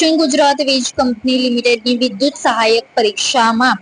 દક્ષિણ ગુજરાત વીજ કંપની લિમિટેડની વિદ્યુત સહાયક પરીક્ષામાં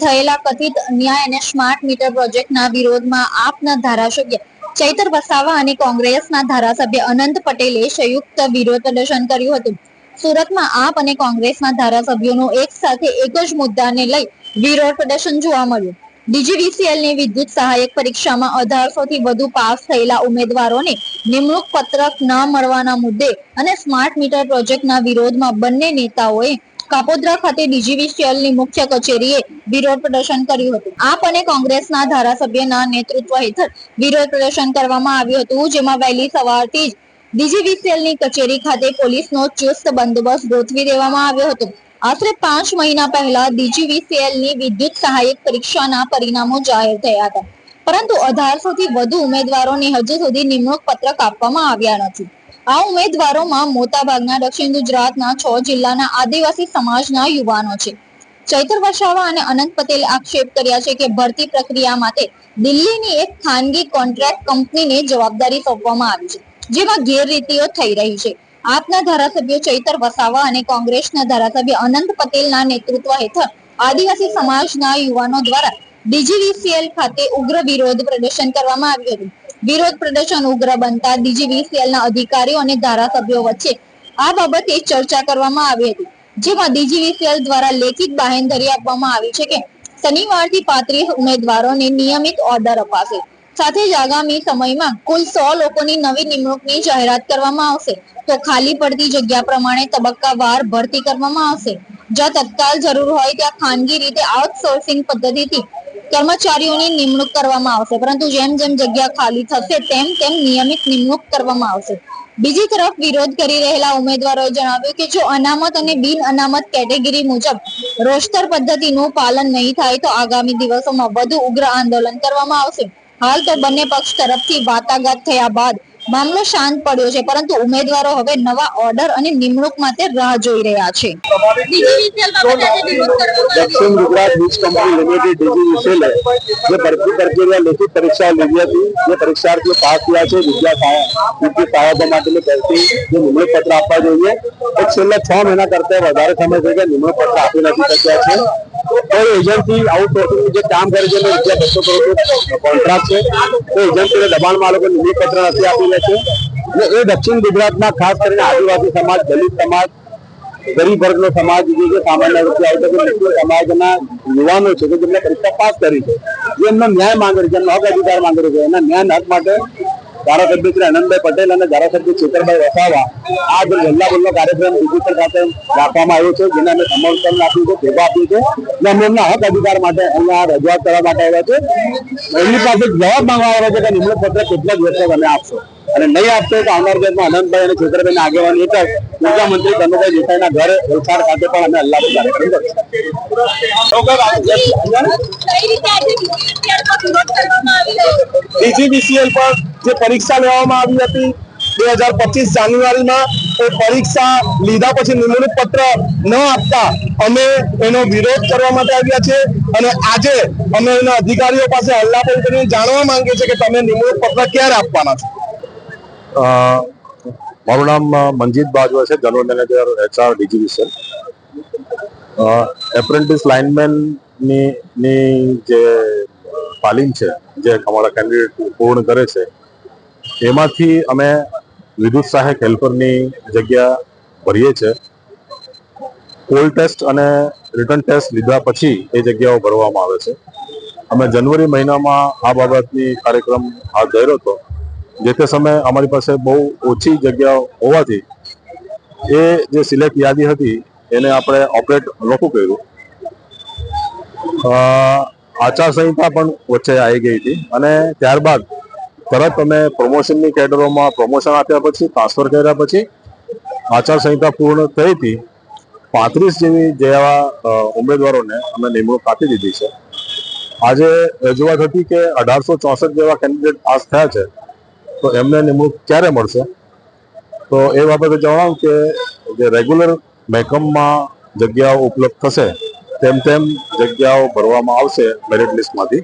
થયેલા કથિત અન્યાય અને સ્માર્ટ મીટર પ્રોજેક્ટના વિરોધમાં આપના ધારાસભ્ય ચૈતર વસાવા અને કોંગ્રેસના ધારાસભ્ય અનંત પટેલે સંયુક્ત વિરોધ પ્રદર્શન કર્યું હતું. સુરતમાં આપ અને કોંગ્રેસના ધારાસભ્યોનો એક સાથે એક જ મુદ્દાને લઈ વિરોધ પ્રદર્શન જોવા મળ્યું. DGVCL ની વિદ્યુત સહાયક પરીક્ષામાં અઢારસો થી વધુ પાસ થયેલા ઉમેદવારોને નિમણૂક પત્રક ન મળવાના મુદ્દે અને સ્માર્ટ મીટર પ્રોજેક્ટના વિરોધમાં બંને નેતાઓએ કાપોદ્રા ખાતે ડીજીવીસીએલની મુખ્ય કચેરીએ વિરોધ પ્રદર્શન કર્યું હતું. આપ અને કોંગ્રેસના ધારાસભ્યના નેતૃત્વ હેઠળ વિરોધ પ્રદર્શન કરવામાં આવ્યું હતું, જેમાં વહેલી સવારથી જ ડીજીવીસીએલની કચેરી ખાતે પોલીસનો ચુસ્ત બંદોબસ્ત ગોઠવી દેવામાં આવ્યો હતો. આશરે પાંચ મહિના પહેલા DGVCL ની વિદ્યુત સહાયક પરીક્ષાના પરિણામો જાહેર થયા હતા. પરંતુ અઢારસો થી વધુ ઉમેદવારોને હજુ સુધી નિમણૂક પત્રક આપવામાં આવ્યા નથી. આ ઉમેદવારોમાં મોટાભાગના દક્ષિણ ગુજરાતના છ જિલ્લાના આદિવાસી સમાજના યુવાનો છે. ચૈતર વસાવા અને અનંત પટેલ આક્ષેપ કર્યા છે કે ભરતી પ્રક્રિયા માટે દિલ્હીની એક ખાનગી કોન્ટ્રાક્ટ કંપનીને જવાબદારી સોંપવામાં આવી છે, જેમાં ગેરરીતિઓ થઈ રહી છે. આપના ધારાસભ્ય ચૈતર વસાવા અને કોંગ્રેસના ધારાસભ્ય અનંત પટેલના નેતૃત્વ હેઠળ આદિવાસી સમાજના યુવાનો દ્વારા ડીજીવીસીએલ ખાતે ઉગ્ર વિરોધ પ્રદર્શન કરવામાં આવ્યું હતું. વિરોધ પ્રદર્શન ઉગ્ર બનતા ના અધિકારીઓ અને ધારાસભ્યો વચ્ચે આ બાબતે ચર્ચા કરવામાં આવી હતી. જેમાં ડીજીવીસીએલ દ્વારા લેખિત બાહેંધરી આપવામાં આવી છે કે શનિવારથી પાંત્રીસ ઉમેદવારોને નિયમિત ઓર્ડર અપાશે. સાથે જ આગામી સમયમાં કુલ સો લોકોની નવી નિમણૂકની જાહેરાત કરવામાં આવશે. તો ખાલી પડતી જગ્યા પ્રમાણે તબક્કાવાર ભરતી કરવામાં આવશે. જ્યાં તત્કાલ જરૂર હોય ત્યાં ખાનગી રીતે આઉટસોર્સિંગ પદ્ધતિથી કર્મચારીઓની નિમણૂક કરવામાં આવશે. પરંતુ જેમ જેમ જગ્યા ખાલી થશે, તેમ તેમ નિયમિત નિમણૂક કરવામાં આવશે. બીજી તરફ વિરોધ કરી રહેલા ઉમેદવારોએ જણાવ્યું કે જો અનામત અને બિન અનામત કેટેગરી મુજબ રોસ્ટર પદ્ધતિનું પાલન નહીં થાય, તો આગામી દિવસોમાં વધુ ઉગ્ર આંદોલન કરવામાં આવશે. હાલ તો બંને પક્ષ તરફથી વાટાઘાટ થયા બાદ મામલો શાંત પડ્યો છે, પરંતુ ઉમેદવારો હવે નવા ઓર્ડર અને નિમણૂક માટે રાહ જોઈ રહ્યા છે. દક્ષિણ ગુજરાત વીજ કંપની લિમિટેડ ડીજીવીસીએલ જે ભરતી પ્રક્રિયા લેખિત પરીક્ષા લીધી હતી, જે પરીક્ષાર્થીઓ પાસ થયા છે, વિદ્યા વિદ્યુત સહાયકો માટેની ભરતી, જે નિમણૂક પત્ર આપવા જોઈએ. એ છેલ્લા છ મહિના કરતા વધારે સમય થઈ ગયા નિમણૂક પત્ર આપી નથી શક્યા છે. કોઈ એજન્સી આઉટસોર્સિંગ જે કામ કરે છે એનો રૂપિયા બસો કરોડ કોન્ટ્રાક્ટ છે. તો એજન્સીને દબાણમાં આ લોકો નિમણૂક પત્ર નથી આપી લે છે. એ દક્ષિણ ગુજરાતમાં ખાસ કરીને આદિવાસી સમાજ, દલિત સમાજ, ગરીબ વર્ગનો સમાજ, જે સામાન્ય રીતે આવતો સમાજના યુવાનો છે કે જેમને પરીક્ષા પાસ કરી છે, જે એમનો ન્યાય માંગે છે જેમનો હક અધિકાર માંગે છે, એના ન્યાય હક માટે ધારાસભ્ય શ્રી આનંદભાઈ પટેલ અને ધારાસભ્ય ચેતરભાઈ વસાવા આ જે બોલનો કાર્યક્રમ ડિજિટલ ખાતે રાખવામાં આવ્યો છે, જેને અમે સમર્થન આપ્યું છે, ભેગા આપ્યું છે, અને અમે એમના હક અધિકાર માટે અહીંયા રજૂઆત કરવા માટે આવ્યા છે. એમની પાસે જવાબ માંગવા આવ્યા છે કે નિમણૂક પત્ર કેટલા દિવસો તમે આપશો? અને નહીં આપશે તો આવનાર આનંદભાઈ અને છેતરભાઈના આગેવાની હેઠળ ઊર્જા મંત્રી કનુભાઈ દેસાઈના ઘરે વલસાડ ખાતે પણ અમે અલ્લાહ કાર્યક્રમ પર જે પરીક્ષા લેવામાં આવી હતી બે હજાર પચીસ જાન્યુઆરીમાં, એ પરીક્ષા લીધા પછી નિમણૂક પત્ર ન આપતા અમે એનો વિરોધ કરવા માટે આવ્યા છે અને આજે અમે એના અધિકારીઓ પાસે હલ્લાપોલ કરીને જાણવા માંગીએ છીએ કે તમે નિમણૂક પત્ર ક્યારે આપવાના છો? મારું નામ મનજીત બાજવા છે, general manager, HR DGVCL apprentice લાઇનમેનની ની જે તાલીમ છે, જે અમારા કેન્ડિડેટ પૂર્ણ કરે છે, એમાંથી અમે વિદ્યુત સહાયક હેલ્પરની જગ્યા ભરીએ છીએ કોલ ટેસ્ટ અને રિટર્ન ટેસ્ટ લીધા પછી એ જગ્યાઓ ભરવામાં આવે છે. અમે જનવરી મહિનામાં આ બાબતની કાર્યક્રમ હાથ ધર્યો હતો. જે તે સમયે અમારી પાસે બહુ ઓછી જગ્યાઓ હોવાથી એ જે સિલેક્ટ યાદી હતી એને આપણે ઓપરેટ નહોતું કર્યું. આચારસંહિતા પણ વચ્ચે આવી ગઈ હતી અને ત્યારબાદ તરત અમે પ્રમોશનની કેડરોમાં પ્રમોશન આપ્યા પછી ટ્રાન્સફર કર્યા પછી આચારસંહિતા પૂર્ણ થઈ હતી. પાંત્રીસ જેવી જેવા ઉમેદવારોને અમે નિમણૂક આપી દીધી છે. આજે રજૂઆત હતી કે અઢારસો ચોસઠ જેવા કેન્ડિડેટ પાસ થયા છે. તો એમને નિમણૂક ક્યારે મળશે? તો એ બાબતે જણાવું કે જે રેગ્યુલર મહેકમમાં જગ્યાઓ ઉપલબ્ધ થશે તેમ તેમ જગ્યાઓ ભરવામાં આવશે મેરિટ લિસ્ટમાંથી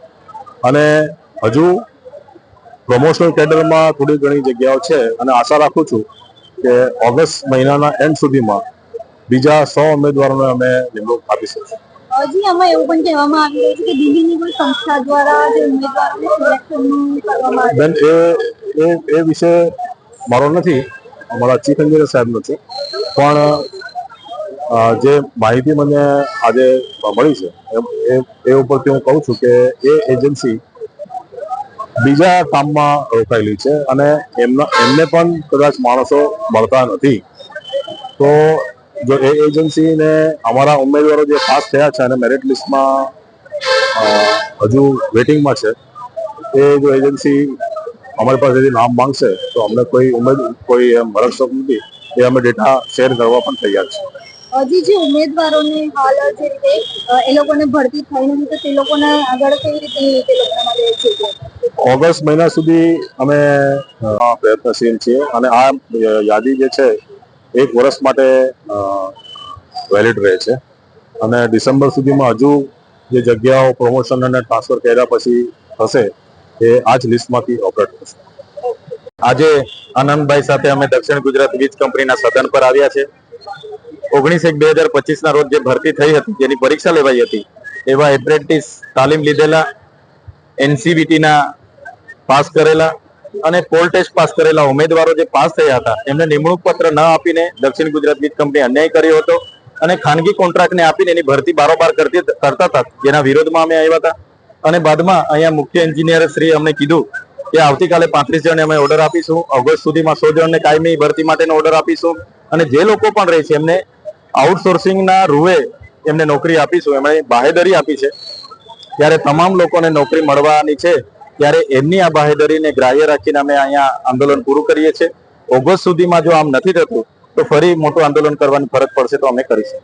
અને હજુ પ્રમોશનલ કેડરમાં થોડી ઘણી જગ્યાઓ છે અને આશા રાખું છું કે ઓગસ્ટ મહિનાના એન્ડ સુધીમાં બીજા સો ઉમેદવારોને અમે નિમણૂક આપી શકીશું. હજી આમાં એવું પણ કહેવામાં આવી રહ્યું છે કે દિલ્હીની કોઈ સંસ્થા દ્વારા જે ઉમેદવારોને સિલેક્શન કરવામાં આવે બેન એ એ એ વિશે મારો નથી, અમારા ચીફ એન્જિનિયર સાહેબનો છે પણ જે માહિતી મને આજે મળી છે એ ઉપરથી હું કહું છું કે એ એજન્સી બીજા કામમાં રોકાયેલી છે અને એમના, એમને પણ કદાચ માણસો મળતા નથી. તો જો એ એજન્સીને અમારા ઉમેદવારો જે પાસ થયા છે અને મેરિટ લિસ્ટમાં હજુ વેટિંગમાં છે, એ જો એજન્સી અમારી પાસેથી નામ માંગશે તો અમને કોઈ ઉમેદ કોઈ એમ ભરકશોક નથી એ અમે ડેટા શેર કરવા પણ તૈયાર છે હજી જે ઉમેદવારોને હાલ જે રીતે એ લોકોને ભરતી થઈ નથી તો તે લોકોને આગળ કેવી રીતે તે લોકોના માટે છે ઓગસ્ટ મહિના સુધી અમે પ્રયત્નશીલ છીએ અને આ યાદી જે છે એક વર્ષ માટે વેલિડ રહે છે. અને ડિસેમ્બર સુધીમાં હજુ જે જગ્યાઓ પ્રમોશન અને ટ્રાન્સફર કર્યા પછી થશે એ આ જ લિસ્ટમાંથી ઓપરેટ થશે. આજે આનંદભાઈ સાથે અમે દક્ષિણ ગુજરાત વીજ કંપનીના સદન પર આવ્યા છે. ઓગણીસ એક બે હજાર પચીસ ના રોજ જે ભરતી થઈ હતી, જેની પરીક્ષા લેવાઈ હતી, એવા એપ્રેન્ટિસ તાલીમ લીધેલા, એનસીબીટીના પાસ કરેલા અને પોલ ટેસ્ટ પાસ કરેલા ઉમેદવારો જે પાસ થયા હતા, એમને નિમણૂક પત્ર ન આપીને દક્ષિણ ગુજરાત વીજ કંપની અન્યાય કર્યો હતો અને ખાનગી કોન્ટ્રાક્ટને આપીને એની ભરતી બારોબાર કરતી કરતા હતા, જેના વિરોધમાં અમે આવ્યા હતા. અને બાદમાં અહીંયા મુખ્ય એન્જિનિયર શ્રી અમને કીધું કે આવતીકાલે પાંત્રીસ જણને અમે ઓર્ડર આપીશું. ઓગસ્ટ સુધીમાં સો જણને કાયમી ભરતી માટેનો ઓર્ડર આપીશું. અને જે લોકો પણ રહે છે, એમને આઉટસોર્સિંગના રૂએ એમને નોકરી આપીશું. એમણે બાહેદરી આપી છે. ત્યારે તમામ લોકોને નોકરી મળવાની છે. ત્યારે એમની આ બાહેદરીને ગ્રાહ્ય રાખીને અમે અહીંયા આંદોલન પૂરું કરીએ છીએ. ઓગસ્ટ સુધીમાં જો આમ નથી થતું, તો ફરી મોટું આંદોલન કરવાની ફરજ પડશે તો અમે કરીશું.